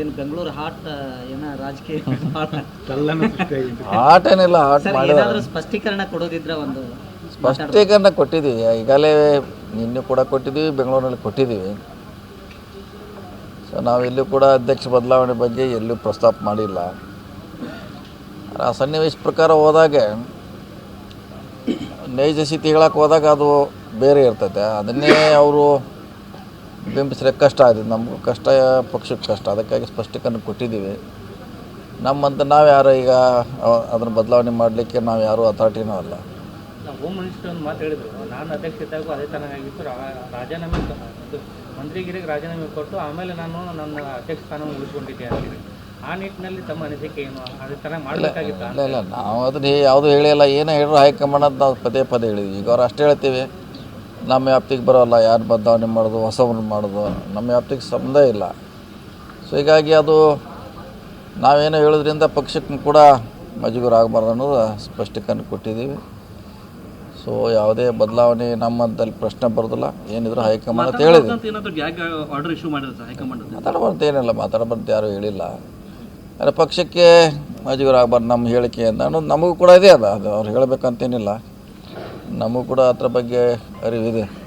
ಏನು ಬೆಂಗಳೂರು ಹಾಟ್ ಏನ ರಾಜಕೀಯ ಆಟ ಏನಿಲ್ಲ ಆಟ ಸರ್ ಮಾಡಿದ ಏನಾದರೂ ಸ್ಪಷ್ಟೀಕರಣ ಕೊಡೋದಿದ್ರೆ ಒಂದು ಸ್ಪಷ್ಟೀಕರಣ ಕೊಟ್ಟಿದ್ದೀವಿ. ಈಗಾಗಲೇ ನಿನ್ನೆ ಕೂಡ ಕೊಟ್ಟಿದ್ದೀವಿ ಬೆಂಗಳೂರಿನಲ್ಲಿ ಕೊಟ್ಟಿದ್ದೀವಿ. ಸೊ ನಾವು ಎಲ್ಲೂ ಕೂಡ ಅಧ್ಯಕ್ಷ ಬದಲಾವಣೆ ಬಗ್ಗೆ ಎಲ್ಲೂ ಪ್ರಸ್ತಾಪ ಮಾಡಿಲ್ಲ. ಆ ಸನ್ನಿವೇಶ ಪ್ರಕಾರ ಹೋದಾಗ ನೈಜ ಸ್ಥಿತಿ ಹೇಳಕ್ಕೆ ಹೋದಾಗ ಅದು ಬೇರೆ ಇರ್ತೈತೆ. ಅದನ್ನೇ ಅವರು ಬಿಂಬಿಸ್ರೆ ಕಷ್ಟ ಆಗ್ತದೆ ನಮಗೂ ಕಷ್ಟ ಪಕ್ಷಕ್ಕೆ ಕಷ್ಟ. ಅದಕ್ಕಾಗಿ ಸ್ಪಷ್ಟೀಕರಣ ಕೊಟ್ಟಿದ್ದೀವಿ. ನಮ್ಮಂತ ನಾವು ಯಾರು ಈಗ ಅದನ್ನು ಬದಲಾವಣೆ ಮಾಡಲಿಕ್ಕೆ ನಾವು ಯಾರು ಅಥಾರಿಟಿನೂ ಅಲ್ಲ. ಹೋಮ್ ಮಿನಿಸ್ಟರ್ ಒಂದು ಮಾತು ಹೇಳಿದ್ರು. ನಾನು ಅಧ್ಯಕ್ಷ ಇದ್ದಾಗೂ ಅದೇ ರಾ- ರಾಜೀನಾಮೆ ಮಂತ್ರಿಗಿರಿಗೆ ರಾಜೀನಾಮೆ ಕೊಟ್ಟು ಆಮೇಲೆ ನಾನು ನನ್ನ ಅಧ್ಯಕ್ಷ ಸ್ಥಾನವನ್ನು ಉಳಿಸ್ಕೊಂಡಿದ್ದೆ ಆ ನಿಟ್ಟಿನಲ್ಲಿ ತಮ್ಮ ಅನಿಸಿಕೆ ಏನು? ಅದೇ ಥರ ಮಾಡಬೇಕಾಗಿತ್ತು? ಇಲ್ಲ ಇಲ್ಲ. ನಾವು ಅದನ್ನ ಯಾವುದು ಹೇಳಿಲ್ಲ. ಏನೇ ಹೇಳಿದ್ರು ಹೈಕಮಾಂಡ್ ಅಂತ ನಾವು ಪದೇ ಪದೇ ಹೇಳಿದ್ವಿ. ಈಗ ಅವ್ರು ಅಷ್ಟೇ ಹೇಳ್ತೀವಿ. ನಮ್ಮ ವ್ಯಾಪ್ತಿಗೆ ಬರೋಲ್ಲ ಯಾರು ಬದಲಾವಣೆ ಮಾಡೋದು ಹೊಸವ್ರನ್ನ ಮಾಡೋದು ನಮ್ಮ ವ್ಯಾಪ್ತಿಗೆ ಸಂಬಂಧ ಇಲ್ಲ. ಸೊ ಹೀಗಾಗಿ ಅದು ನಾವೇನೋ ಹೇಳೋದ್ರಿಂದ ಪಕ್ಷಕ್ಕೂ ಕೂಡ ಮಜಗೂರು ಆಗಬಾರ್ದು ಅನ್ನೋದು ಸ್ಪಷ್ಟೀಕರಣ ಕೊಟ್ಟಿದ್ದೀವಿ. ಸೊ ಯಾವುದೇ ಬದಲಾವಣೆ ನಮ್ಮಂತಲ್ಲಿ ಪ್ರಶ್ನೆ ಬರೋದಿಲ್ಲ. ಏನಿದ್ರು ಹೈಕಮಾಂಡ್ ಅಂತ ಹೇಳಿದ್ರು ಮಾತಾಡಬಾರ್ದು ಏನಿಲ್ಲ ಮಾತಾಡಬಾರ್ದು ಯಾರು ಹೇಳಿಲ್ಲ. ಆದರೆ ಪಕ್ಷಕ್ಕೆ ಮಜೂರು ಆಗಬಾರ್ದು ನಮ್ಮ ಹೇಳಿಕೆ ಅಂತ ಅನ್ನೋದು ನಮಗೂ ಕೂಡ ಇದೆ ಅದ. ಅದು ಅವ್ರು ಹೇಳಬೇಕಂತೇನಿಲ್ಲ. ನಮಗೂ ಕೂಡ ಅದ್ರ ಬಗ್ಗೆ ಅರಿವಿದೆ.